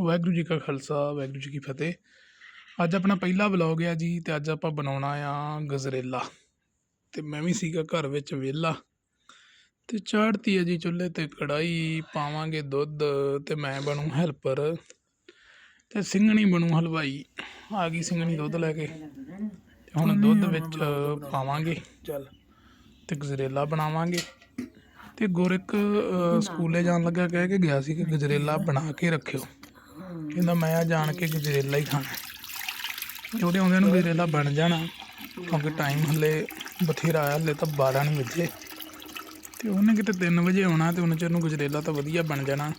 ਵਾਹਿਗੁਰੂ ਜੀ ਕਾ ਖਾਲਸਾ ਵਾਹਿਗੁਰੂ ਜੀ ਕੀ ਫਤਿਹ। ਅੱਜ ਆਪਣਾ ਪਹਿਲਾ ਵਲੌਗ ਹੈ ਜੀ ਤੇ ਅੱਜ ਆਪਾਂ ਬਣਾਉਣਾ ਆ ਗਜਰੇਲਾ। ਤੇ ਮੈਂ ਵੀ ਸੀਗਾ ਘਰ ਵਿੱਚ ਵਿਹਲਾ। ਤੇ ਚਾੜਤੀ ਹੈ ਜੀ ਚੁੱਲ੍ਹੇ ਤੇ ਕੜਾਈ ਪਾਵਾਂਗੇ ਦੁੱਧ ਤੇ ਮੈਂ ਬਣੂ ਹੈਲਪਰ। ਤੇ ਸਿੰਘਣੀ ਬਣੂ ਹਲਵਾਈ। ਆ ਗਈ ਸਿੰਘਣੀ ਦੁੱਧ ਲੈ ਕੇ। ਹੁਣ ਦੁੱਧ ਵਿੱਚ ਪਾਵਾਂਗੇ। ਚੱਲ। ਤੇ ਗਜਰੇਲਾ ਬਣਾਵਾਂਗੇ। ਤੇ ਗੁਰਿਕ ਅ, ਸਕੂਲੇ ਜਾਣ ਲੱਗਾ ਕਹਿ ਕੇ ਗਿਆ ਸੀ ਕਿ ਗਜਰੇਲਾ ਬਣਾ ਕੇ ਰੱਖਿਓ। ਕਹਿੰਦਾ ਮੈਂ ਆ ਜਾਣ ਕੇ ਗਜਰੇਲਾ ਹੀ ਖਾਣਾ। ਉਹਦੇ ਆਉਂਦੇ ਨੂੰ ਗਜਰੇਲਾ ਬਣ ਜਾਣਾ, ਕਿਉਂਕਿ ਟਾਈਮ ਹਲੇ ਬਥੇਰਾ ਆਇਆ ਹਲੇ ਤਾਂ 12 ਨਹੀਂ ਵਜੇ। ਤੇ ਉਹਨੇ ਕਿਤੇ 3 ਵਜੇ ਆਉਣਾ ਤੇ ਉਹਨਾਂ ਚਿਰ ਨੂੰ ਗਜਰੇਲਾ ਤਾਂ ਵਧੀਆ ਬਣ ਜਾਣਾ।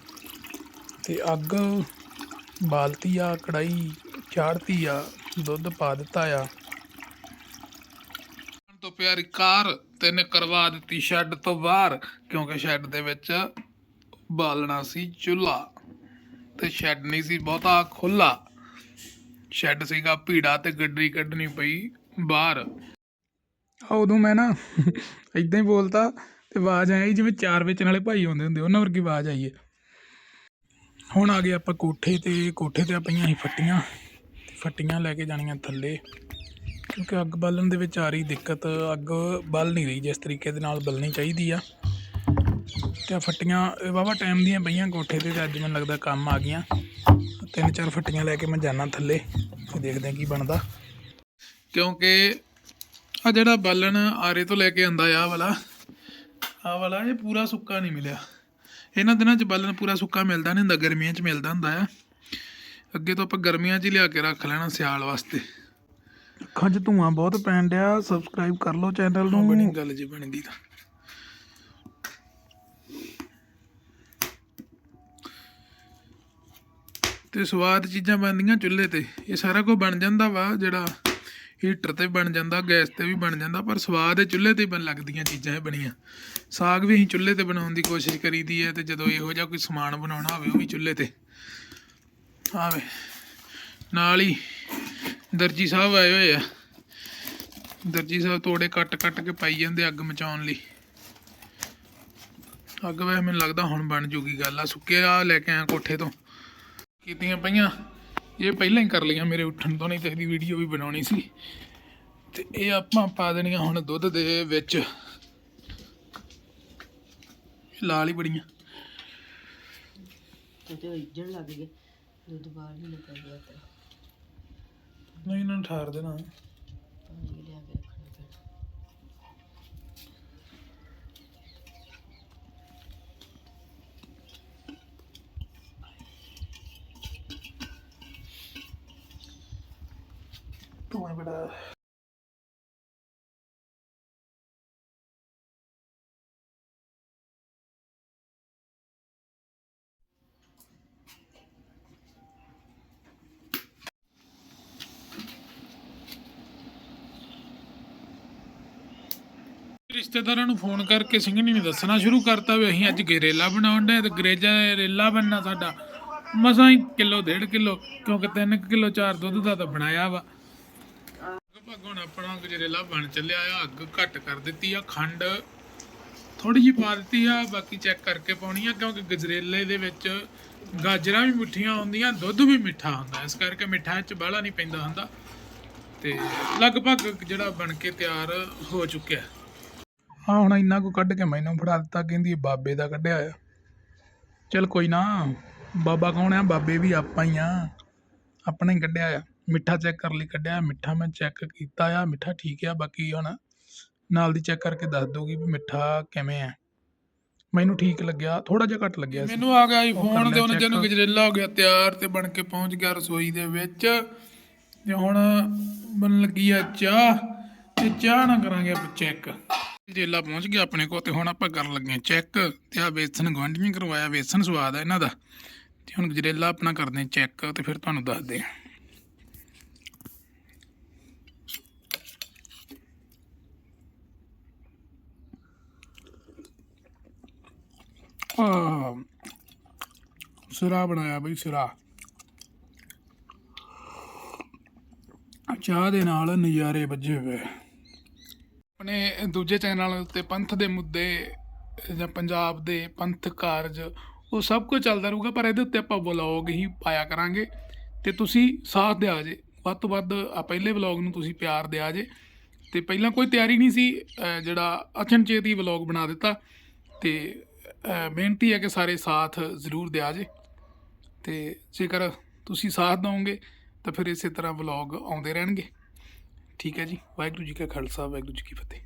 ਤੇ ਅੱਗ ਬਾਲਤੀ ਆ ਕੜਾਈ ਚਾੜਤੀ ਆ, ਦੁੱਧ ਪਾ ਦਿੱਤਾ ਆ। ਤੋਂ ਪਿਆਰੀ ਕਾਰ ਤੈਨੇ ਕਰਵਾ ਦਿੱਤੀ ਸ਼ੈੱਡ ਤੋਂ ਬਾਹਰ, ਕਿਉਂਕਿ ਸ਼ੈੱਡ ਦੇ ਵਿੱਚ ਬਾਲਣਾ ਸੀ ਚੁੱਲ੍ਹਾ। ਤੇ ਸ਼ੈੱਡ ਨਹੀਂ ਸੀ, ਬਹੁਤਾ ਖੁੱਲਾ ਸ਼ੈੱਡ ਸੀਗਾ ਭੀੜਾ ਤੇ ਗੱਡੀ ਕੱਢਣੀ ਪਈ ਬਾਹਰ। ਆ ਉਦੋਂ ਮੈਂ ਨਾ ਇਦਾਂ ਹੀ ਬੋਲਤਾ ਤੇ ਆਵਾਜ਼ ਆਈ ਜਿਵੇਂ ਚਾਰ ਵੇਚਣ ਵਾਲੇ ਭਾਈ ਆਉਂਦੇ ਹੁੰਦੇ, ਉਹਨਾਂ ਵਰਗੀ ਆਵਾਜ਼ ਆਈ ਹੈ ਹੁਣ ਆ ਗਏ ਆਪਾਂ ਕੋਠੇ ਤੇ ਕੋਠੇ ਤੇ ਪਈਆਂ ਸੀ ਫੱਟੀਆਂ ਫੱਟੀਆਂ ਲੈ ਕੇ ਜਾਣੀਆਂ ਥੱਲੇ। ਕਿਉਂਕਿ ਅੱਗ ਬਾਲਣ ਦੇ ਵਿੱਚ ਆ ਰਹੀ ਦਿੱਕਤ, ਅੱਗ ਬਲ ਨਹੀਂ ਰਹੀ ਜਿਸ ਤਰੀਕੇ ਦੇ ਨਾਲ ਬਲਣੀ ਚਾਹੀਦੀ ਆ। ਤੇ ਫੱਟੀਆਂ ਵਾਵਾ ਟਾਈਮ ਦੀਆਂ ਪਈਆਂ ਕੋਠੇ ਤੇ ਤੇ ਅੱਜ ਮੈਨੂੰ ਲੱਗਦਾ ਕੰਮ ਆ ਗਈਆਂ। ਤਿੰਨ ਚਾਰ ਫੱਟੀਆਂ ਲੈ ਕੇ ਮੈਂ ਜਾਣਾ ਥੱਲੇ ਤੇ ਦੇਖਦੇ ਹਾਂ ਕੀ ਬਣਦਾ। ਕਿਉਂਕਿ ਆ ਜਿਹੜਾ ਬਾਲਣ ਆਰੇ ਤੋਂ ਲੈ ਕੇ ਆਂਦਾ ਆ ਵਾਲਾ ਆ ਵਾਲਾ ਇਹ ਪੂਰਾ ਸੁੱਕਾ ਨਹੀਂ ਮਿਲਿਆ। ਇਹਨਾਂ ਦਿਨਾਂ 'ਚ ਬਾਲਣ ਪੂਰਾ ਸੁੱਕਾ ਮਿਲਦਾ ਨਹੀਂ ਹੁੰਦਾ, ਗਰਮੀਆਂ 'ਚ ਮਿਲਦਾ ਹੁੰਦਾ ਆ। ਅੱਗੇ ਤੋਂ ਆਪਾਂ ਗਰਮੀਆਂ 'ਚ ਹੀ ਲਿਆ ਕੇ ਰੱਖ ਲੈਣਾ ਸਿਆਲ ਵਾਸਤੇ। ਅੱਖਾਂ 'ਚ ਧੂਆਂ ਬਹੁਤ ਪੈਣ ਡਿਆ ਸਬਸਕ੍ਰਾਈਬ ਕਰ ਲਓ ਚੈਨਲ ਨੂੰ। ਬਣੀ ਗੱਲ ਜੀ ਬਣਦੀ ਤਾਂ। ਤੇ ਸਵਾਦ ਚੀਜ਼ਾਂ ਬਣਦੀਆਂ ਚੁੱਲ੍ਹੇ ਤੇ। ਇਹ ਸਾਰਾ ਕੁਝ ਬਣ ਜਾਂਦਾ ਵਾ, ਜਿਹੜਾ ਹੀਟਰ ਤੇ ਬਣ ਜਾਂਦਾ, ਗੈਸ ਤੇ ਵੀ ਬਣ ਜਾਂਦਾ, ਪਰ ਸਵਾਦ ਇਹ ਚੁੱਲ੍ਹੇ ਤੇ ਬਣ ਲੱਗਦੀਆਂ ਚੀਜ਼ਾਂ ਇਹ ਬਣੀਆਂ। ਸਾਗ ਵੀ ਅਸੀਂ ਚੁੱਲ੍ਹੇ ਤੇ ਬਣਾਉਣ ਦੀ ਕੋਸ਼ਿਸ਼ ਕਰੀਦੀ ਹੈ ਤੇ ਜਦੋਂ ਇਹੋ ਜਿਹਾ ਕੋਈ ਸਮਾਨ ਬਣਾਉਣਾ ਹੋਵੇ, ਉਹ ਵੀ ਚੁੱਲ੍ਹੇ ਤੇ। ਆਵੇ ਨਾਲ ਹੀ ਦਰਜੀ ਸਾਹਿਬ ਆਏ ਹੋਏ ਆ। ਦਰਜੀ ਸਾਹਿਬ ਤੋੜੇ ਕੱਟ ਕੱਟ ਕੇ ਪਾਈ ਜਾਂਦੇ ਅੱਗ ਮਚਾਉਣ ਲਈ। ਅੱਗ ਵੈਸੇ ਮੈਨੂੰ ਲੱਗਦਾ ਹੁਣ ਬਣ ਜੂਗੀ ਗੱਲ। ਆ ਸੁੱਕੇ ਆ ਲੈ ਕੇ ਆਇਆ ਕੋਠੇ ਤੋਂ। ਕੀਤੀਆਂ ਪਈਆਂ। ਇਹ ਪਹਿਲਾਂ ਹੀ ਕਰ ਲਈਆਂ ਮੇਰੇ ਉੱਠਣ ਤੋਂ ਨਹੀਂ ਤੇ ਇਹਦੀ ਵੀਡੀਓ ਵੀ ਬਣਾਉਣੀ ਸੀ। ਤੇ ਇਹ ਆਪਾਂ ਪਾ ਦੇਣੀਆਂ ਹੁਣ ਦੁੱਧ ਦੇ ਵਿੱਚ। ਲਾਲ ਹੀ ਬੜੀਆਂ। ਤੇ ਇੱਜਣ ਲੱਗ ਗਏ। ਦੁੱਧ ਬਾਹਰ ਨਹੀਂ ਨਿਕਲ ਗਿਆ ਤੇ। ਨਹੀਂ ਨੂੰ ਠਾਰ ਦੇਣਾ। ਲਿਆ ਕੇ ਰੱਖਣਾ ਪੈਣਾ ਧੂਆਂ ਬੜਾ ਰਿਸ਼ਤੇਦਾਰਾਂ ਨੂੰ ਫੋਨ ਕਰਕੇ ਸਿੰਘ ਨੇ ਦੱਸਣਾ ਸ਼ੁਰੂ ਕਰਤਾ ਵੀ ਅਸੀਂ ਅੱਜ ਗਰੇਲਾ ਬਣਾਉਣ ਦੇ ਤੇ ਗਰੇਜਾ ਰੇਲਾ ਬਣਨਾ ਸਾਡਾ। ਮਸਾਂ ਹੀ ਕਿਲੋ, ਡੇਢ ਕਿਲੋ, ਕਿਉਂਕਿ 3 ਕਿਲੋ ਚਾਰ ਦੁੱਧ ਦਾ ਤਾਂ ਬਣਾਇਆ ਵਾ। ਹੁਣ ਆਪਣਾ ਗਜਰੇਲਾ ਬਣ ਚੱਲਿਆ ਆ, ਅੱਗ ਘੱਟ ਕਰ ਦਿੱਤੀ ਆ, ਖੰਡ ਥੋੜੀ ਜਿਹੀ ਪਾ ਦਿੱਤੀ ਆ, ਬਾਕੀ ਚੈੱਕ ਕਰਕੇ ਪਾਉਣੀ ਆ, ਕਿਉਂਕਿ ਗਜਰੇਲੇ ਦੇ ਵਿੱਚ ਗਾਜਰਾਂ ਵੀ ਮਿੱਠੀਆਂ ਹੁੰਦੀਆਂ, ਦੁੱਧ ਵੀ ਮਿੱਠਾ ਹੁੰਦਾ, ਇਸ ਕਰਕੇ ਮਿੱਠਾ ਚ ਬਾਹਲਾ ਨਹੀਂ ਪੈਂਦਾ ਹੁੰਦਾ। ਤੇ ਲਗਭਗ ਜਿਹੜਾ ਬਣ ਕੇ ਤਿਆਰ ਹੋ ਚੁੱਕਿਆ। ਹਾਂ ਹੁਣ ਇੰਨਾ ਕੁ ਕੱਢ ਕੇ ਮੈਨੂੰ ਫੜਾ ਦਿੱਤਾ, ਕਹਿੰਦੀ ਬਾਬੇ ਦਾ ਕੱਢਿਆ ਆ। ਚਲ ਕੋਈ ਨਾ, ਬਾਬਾ ਕੌਣ ਆ? ਬਾਬੇ ਵੀ ਆਪਾਂ ਹੀ ਆ। ਆਪਣਾ ਹੀ ਕੱਢਿਆ ਆ। ਮਿੱਠਾ ਚੈੱਕ ਕਰ ਲਈ ਕੱਢਿਆ ਮਿੱਠਾ ਮੈਂ ਚੈੱਕ ਕੀਤਾ ਆ। ਮਿੱਠਾ ਠੀਕ ਆ ਬਾਕੀ ਹੁਣ ਨਾਲ ਦੀ ਚੈੱਕ ਕਰਕੇ ਦੱਸ ਦੋਗੀ ਵੀ ਮਿੱਠਾ ਕਿਵੇਂ ਆ। ਮੈਨੂੰ ਠੀਕ ਲੱਗਿਆ ਥੋੜਾ ਜਿਹਾ ਘੱਟ ਲੱਗਿਆ ਸੀ। ਮੈਨੂੰ ਆ ਗਿਆ ਆਈਫੋਨ ਤੇ ਉਹਨੇ ਜਦੋਂ ਗਜਰੇਲਾ ਹੋ ਗਿਆ ਤਿਆਰ ਤੇ ਬਣ ਕੇ ਪਹੁੰਚ ਗਿਆ ਰਸੋਈ ਦੇ ਵਿੱਚ। ਤੇ ਹੁਣ ਬਣ ਲੱਗੀ ਆ ਚਾਹ ਤੇ ਚਾਹ ਨਾ ਕਰਾਂਗੇ ਆਪਾਂ ਚੈੱਕ ਗਜਰੇਲਾ ਪਹੁੰਚ ਗਿਆ ਆਪਣੇ ਕੋਲ ਤੇ ਹੁਣ ਆਪਾਂ ਕਰਨ ਲੱਗੇ ਚੈੱਕ ਤੇ ਆ ਵੇਸਣ ਗੁਆਂਢੀਆਂ ਕਰਵਾਇਆ ਵੇਸਣ ਸਵਾਦ ਆ ਇਹਨਾਂ ਦਾ। ਤੇ ਹੁਣ ਗਜਰੇਲਾ ਆਪਣਾ ਕਰਦੇ ਆ ਚੈੱਕ ਤੇ ਫਿਰ ਤੁਹਾਨੂੰ ਦੱਸਦੇ ਆ ਆ ਸਿਰਾ ਬਣਾਇਆ ਬਈ ਸਿਰਾ। ਚਾਹ ਦੇ ਨਾਲ ਨਜ਼ਾਰੇ ਵੱਜੇ ਹੋਏ। ਆਪਣੇ ਦੂਜੇ ਚੈਨਲ ਉੱਤੇ ਪੰਥ ਦੇ ਮੁੱਦੇ ਜਾਂ ਪੰਜਾਬ ਦੇ ਪੰਥ ਕਾਰਜ ਉਹ ਸਭ ਕੁਝ ਚੱਲਦਾ ਰਹੂਗਾ, ਪਰ ਇਹਦੇ ਉੱਤੇ ਆਪਾਂ ਵਲੌਗ ਹੀ ਪਾਇਆ ਕਰਾਂਗੇ। ਤੇ ਤੁਸੀਂ ਸਾਥ ਦਿਆ ਜੇ। ਵੱਧ ਤੋਂ ਵੱਧ ਆ ਪਹਿਲੇ ਵਲੌਗ ਨੂੰ ਤੁਸੀਂ ਪਿਆਰ ਦਿਆ ਜੇ। ਤੇ ਪਹਿਲਾਂ ਕੋਈ ਤਿਆਰੀ ਨਹੀਂ ਸੀ ਜਿਹੜਾ ਅਚਨਚੇਤ ਹੀ ਵਲੌਗ ਬਣਾ ਦਿੱਤਾ। ਤੇ ਬੇਨਤੀ ਹੈ ਕਿ ਸਾਰੇ ਸਾਥ ਜ਼ਰੂਰ ਦਿਆ ਜੇ। ਤੇ ਜੇਕਰ ਤੁਸੀਂ ਸਾਥ ਦਿਓਗੇ, ਤਾਂ ਫਿਰ ਇਸੇ ਤਰ੍ਹਾਂ ਵਲੌਗ ਆਉਂਦੇ ਰਹਿਣਗੇ। ਠੀਕ ਹੈ ਜੀ। ਵਾਹਿਗੁਰੂ ਜੀ ਕਾ ਖਾਲਸਾ, ਵਾਹਿਗੁਰੂ ਜੀ ਕੀ ਫਤਿਹ।